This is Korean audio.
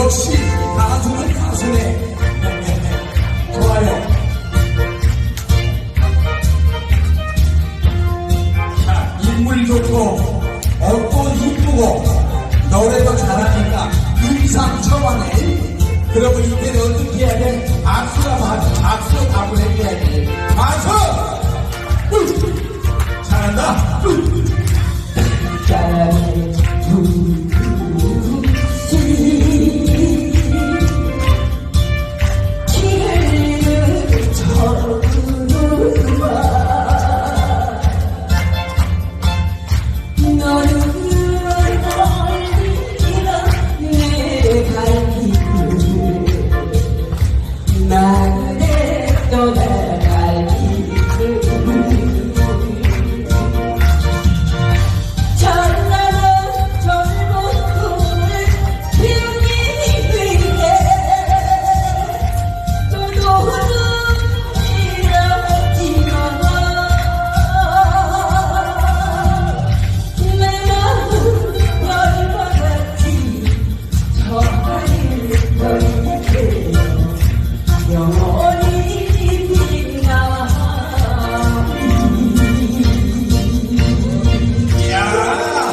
역시 가수는 가수네. 좋아요. 자, 인물 좋고, 옷도 이쁘고, 노래도 잘하니까,